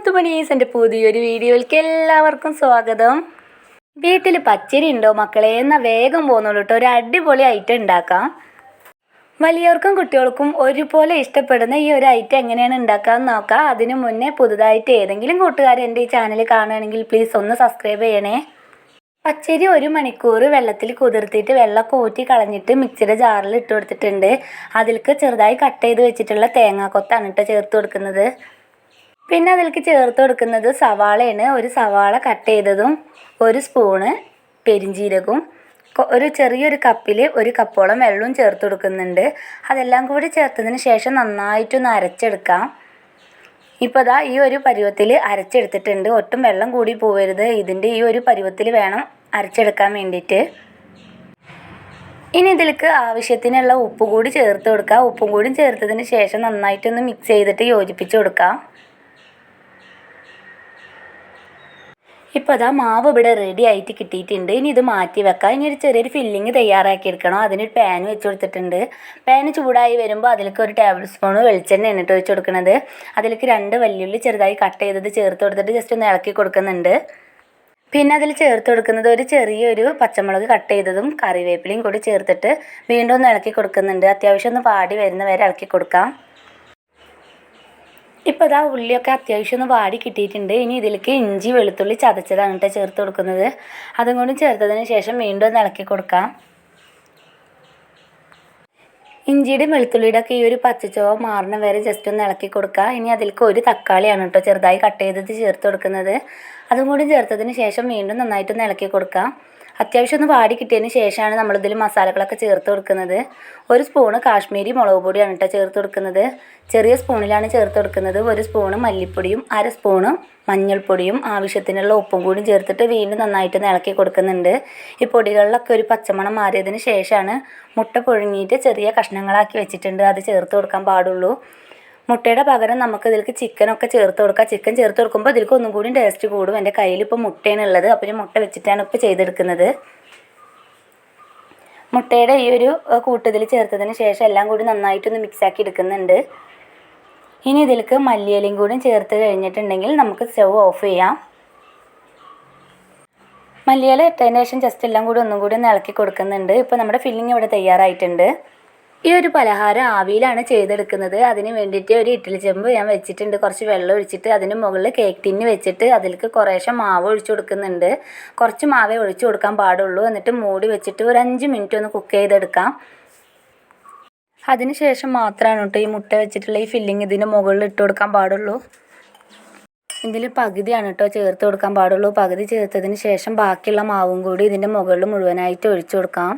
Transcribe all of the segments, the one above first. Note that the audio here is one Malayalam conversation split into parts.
മുത്തുമണീസ് എന്റെ പുതിയൊരു വീഡിയോയിലേക്ക് എല്ലാവർക്കും സ്വാഗതം. വീട്ടിൽ പച്ചരി ഉണ്ടോ മക്കളെ? എന്നാൽ വേഗം പോകുന്നുള്ളൂ കേട്ടോ ഒരു അടിപൊളി ഐറ്റം ഉണ്ടാക്കാം. വലിയവർക്കും കുട്ടികൾക്കും ഒരുപോലെ ഇഷ്ടപ്പെടുന്ന ഈ ഒരു ഐറ്റം എങ്ങനെയാണ് ഉണ്ടാക്കാമെന്ന് നോക്കാം. അതിനു മുന്നേ പുതുതായിട്ട് ഏതെങ്കിലും കൂട്ടുകാർ എന്റെ ഈ ചാനൽ കാണുകയാണെങ്കിൽ പ്ലീസ് ഒന്ന് സബ്സ്ക്രൈബ് ചെയ്യണേ. പച്ചരി ഒരു മണിക്കൂർ വെള്ളത്തിൽ കുതിർത്തിട്ട് വെള്ളമൊക്കെ ഊറ്റി കളഞ്ഞിട്ട് മിക്സിയുടെ ജാറിൽ ഇട്ട് കൊടുത്തിട്ടുണ്ട്. അതിലേക്ക് ചെറുതായി കട്ട് ചെയ്ത് വെച്ചിട്ടുള്ള തേങ്ങാക്കൊത്താണ് കേട്ടോ ചേർത്ത് കൊടുക്കുന്നത്. പിന്നെ അതിലേക്ക് ചേർത്ത് കൊടുക്കുന്നത് സവാളയാണ്. ഒരു സവാള കട്ട് ചെയ്തതും ഒരു സ്പൂണ് പെരിഞ്ജീരകവും കൊ- ഒരു ചെറിയൊരു കപ്പിൽ ഒരു കപ്പോളം വെള്ളവും ചേർത്ത് കൊടുക്കുന്നുണ്ട്. അതെല്ലാം കൂടി ചേർത്തതിന് ശേഷം നന്നായിട്ടൊന്ന് അരച്ചെടുക്കാം. ഇപ്പോൾ ദാ ഈ ഒരു പരുവത്തിൽ അരച്ചെടുത്തിട്ടുണ്ട്. ഒട്ടും വെള്ളം കൂടി പോവരുത്. ഇതിന്റെ ഈ ഒരു പരുവത്തിൽ വേണം അരച്ചെടുക്കാൻ വേണ്ടിയിട്ട്. ഇനി ഇതിലേക്ക് ആവശ്യത്തിനുള്ള ഉപ്പ് കൂടി ചേർത്ത് കൊടുക്കുക ഉപ്പും കൂടി ചേർത്തതിന് ശേഷം നന്നായിട്ടൊന്ന് മിക്സ് ചെയ്തിട്ട് യോജിപ്പിച്ച് കൊടുക്കാം. ഇപ്പോൾ അതാ മാവ് ഇവിടെ റെഡി ആയിട്ട് കിട്ടിയിട്ടുണ്ട്. ഇനി ഇത് മാറ്റി വെക്കാം. ഇനി ഒരു ചെറിയൊരു ഫില്ലിങ് തയ്യാറാക്കി എടുക്കണം. അതിനൊരു പാൻ വെച്ച് കൊടുത്തിട്ടുണ്ട്. പാൻ ചൂടായി വരുമ്പോൾ അതിലേക്ക് ഒരു ടേബിൾ സ്പൂൺ വെളിച്ചെണ്ണ എണ്ണിട്ട് ഒഴിച്ച് കൊടുക്കുന്നത് അതിലേക്ക് രണ്ട് വല്യുള്ളി ചെറുതായി കട്ട് ചെയ്തത് ചേർത്ത് കൊടുത്തിട്ട് ജസ്റ്റ് ഒന്ന് ഇളക്കി കൊടുക്കുന്നുണ്ട്. പിന്നെ അതിൽ ചേർത്ത് കൊടുക്കുന്നത് ഒരു ചെറിയൊരു പച്ചമുളക് കട്ട് ചെയ്തതും കറിവേപ്പിലയും കൂടി ചേർത്തിട്ട് വീണ്ടും ഒന്ന് ഇളക്കി കൊടുക്കുന്നുണ്ട്. അത്യാവശ്യം ഒന്ന് പാടി വരുന്ന വരെ ഇളക്കി കൊടുക്കാം. ഇപ്പോൾ ഇതാ ഉള്ളിയൊക്കെ അത്യാവശ്യം ഒന്ന് വാടി കിട്ടിയിട്ടുണ്ട്. ഇനി ഇതിലേക്ക് ഇഞ്ചി വെളുത്തുള്ളി ചതച്ചതാണ് കേട്ടോ ചേർത്ത് കൊടുക്കുന്നത്. അതും കൂടി ചേർത്തതിന് ശേഷം വീണ്ടും ഒന്ന് ഇളക്കി കൊടുക്കാം. ഇഞ്ചിയുടെയും വെളുത്തുള്ളിയുടെ ഒക്കെ ഈ ഒരു പച്ചച്ചുവ മാറണ വരെ ജസ്റ്റ് ഒന്ന് ഇളക്കി കൊടുക്കുക ഇനി അതിലേക്ക് ഒരു തക്കാളിയാണ് കേട്ടോ ചെറുതായി കട്ട് ചെയ്തത് ചേർത്ത് കൊടുക്കുന്നത്. അതും കൂടി ചേർത്തതിന് ശേഷം വീണ്ടും നന്നായിട്ടൊന്ന് ഇളക്കി കൊടുക്കാം. അത്യാവശ്യം ഒന്ന് വാടി കിട്ടിയതിന് ശേഷമാണ് നമ്മളിതിൽ മസാലകളൊക്കെ ചേർത്ത് കൊടുക്കുന്നത്. ഒരു സ്പൂണ് കാശ്മീരി മുളക് പൊടിയാണ് കേട്ടോ ചേർത്ത് കൊടുക്കുന്നത്. ചെറിയ സ്പൂണിലാണ് ചേർത്ത് കൊടുക്കുന്നത്. ഒരു സ്പൂണ് മല്ലിപ്പൊടിയും അര സ്പൂണ് മഞ്ഞൾപ്പൊടിയും ആവശ്യത്തിനുള്ള ഉപ്പും കൂടി ചേർത്തിട്ട് വീണ്ടും നന്നായിട്ട് ഇളക്കി കൊടുക്കുന്നുണ്ട്. ഈ പൊടികളിലൊക്കെ ഒരു പച്ചമണം മാറിയതിന് ശേഷമാണ് മുട്ട പുഴുങ്ങിയിട്ട് ചെറിയ കഷ്ണങ്ങളാക്കി വെച്ചിട്ടുണ്ട്. അത് ചേർത്ത് കൊടുക്കാൻ പാടുള്ളൂ. മുട്ടയുടെ പകരം നമുക്ക് ഇതിലേക്ക് ചിക്കനൊക്കെ ചേർത്ത് കൊടുക്കാം. ചിക്കൻ ചേർത്ത് കൊടുക്കുമ്പോൾ ഇതിലേക്ക് ഒന്നും കൂടി ടേസ്റ്റ് കൂടും. എന്റെ കയ്യിൽ ഇപ്പോൾ മുട്ടയാണ് ഉള്ളത്. അപ്പോൾ ഞാൻ മുട്ട വെച്ചിട്ടാണ് ഇപ്പോൾ ചെയ്തെടുക്കുന്നത്. മുട്ടയുടെ ഈ ഒരു കൂട്ടത്തിൽ ചേർത്തതിന് ശേഷം എല്ലാം കൂടി നന്നായിട്ടൊന്ന് മിക്സാക്കി എടുക്കുന്നുണ്ട്. ഇനി ഇതിലേക്ക് മല്ലിയിലയും കൂടി ചേർത്ത് കഴിഞ്ഞിട്ടുണ്ടെങ്കിൽ നമുക്ക് സ്റ്റവ് ഓഫ് ചെയ്യാം. മല്ലിയില ഇട്ടതിന് ശേഷം ജസ്റ്റ് എല്ലാം കൂടി ഒന്നും കൂടി ഒന്ന് ഇളക്കി കൊടുക്കുന്നുണ്ട്. ഇപ്പോൾ നമ്മുടെ ഫില്ലിംഗ് ഇവിടെ തയ്യാറായിട്ടുണ്ട്. ഈ ഒരു പലഹാരം ആവിയിലാണ് ചെയ്തെടുക്കുന്നത്. അതിന് വേണ്ടിയിട്ട് ഒരു ഇഡ്ഡലി ചെമ്പ് ഞാൻ വെച്ചിട്ടുണ്ട്. കുറച്ച് വെള്ളം ഒഴിച്ചിട്ട് അതിന് മുകളിൽ കേക്ക് ടിന്ന് വെച്ചിട്ട് അതിലേക്ക് കുറേശ്ശെ മാവ് ഒഴിച്ചു കൊടുക്കുന്നുണ്ട്. കുറച്ച് മാവേ ഒഴിച്ചു കൊടുക്കാൻ പാടുള്ളൂ. എന്നിട്ട് മൂടി വെച്ചിട്ട് ഒരു അഞ്ച് മിനിറ്റ് ഒന്ന് കുക്ക് ചെയ്തെടുക്കാം. അതിനുശേഷം മാത്രമാണ് കേട്ടോ ഈ മുട്ട വെച്ചിട്ടുള്ള ഈ ഫില്ലിങ് ഇതിന് മുകളിൽ ഇട്ട് കൊടുക്കാൻ പാടുള്ളൂ. ഇതിൽ പകുതിയാണ് കേട്ടോ ചേർത്ത് കൊടുക്കാൻ പാടുള്ളൂ. പകുതി ചേർത്തതിന് ശേഷം ബാക്കിയുള്ള മാവും കൂടി ഇതിന്റെ മുകളിൽ മുഴുവനായിട്ട് ഒഴിച്ചു കൊടുക്കാം.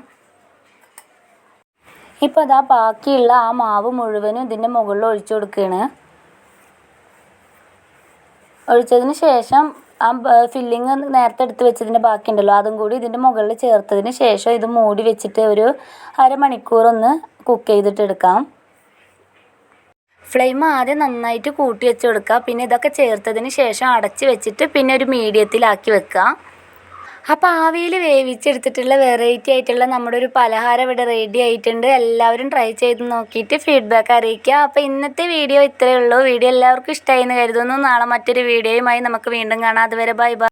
ഇപ്പോൾ അതാ ബാക്കിയുള്ള ആ മാവ് മുഴുവനും ഇതിന്റെ മുകളിൽ ഒഴിച്ചു കൊടുക്കുകയാണ് ഒഴിച്ചതിന് ശേഷം ആ ഫില്ലിങ് നേരത്തെ എടുത്ത് വെച്ചതിന്റെ ബാക്കിയുണ്ടല്ലോ അതും കൂടി ഇതിന്റെ മുകളിൽ ചേർത്തതിന് ശേഷം ഇത് മൂടി വെച്ചിട്ട് ഒരു അരമണിക്കൂർ ഒന്ന് കുക്ക് ചെയ്തിട്ട് എടുക്കാം. ഫ്ലെയിം ആദ്യം നന്നായിട്ട് കൂട്ടി വെച്ച് കൊടുക്കുക പിന്നെ ഇതൊക്കെ ചേർത്തതിന് ശേഷം അടച്ച് വെച്ചിട്ട് പിന്നെ ഒരു മീഡിയത്തിലാക്കി വെക്കുക അപ്പോൾ ആവിയിൽ വേവിച്ചെടുത്തിട്ടുള്ള വെറൈറ്റി ആയിട്ടുള്ള നമ്മുടെ ഒരു പലഹാരം ഇവിടെ റെഡി ആയിട്ടുണ്ട്. എല്ലാവരും ട്രൈ ചെയ്ത് നോക്കിയിട്ട് ഫീഡ്ബാക്ക് അറിയിക്കുക. അപ്പോൾ ഇന്നത്തെ വീഡിയോ ഇത്രയേ ഉള്ളൂ. വീഡിയോ എല്ലാവർക്കും ഇഷ്ടമായി എന്ന് കരുതുന്നു. നാളെ മറ്റൊരു വീഡിയോയുമായി നമുക്ക് വീണ്ടും കാണാം. അതുവരെ ബൈ ബൈ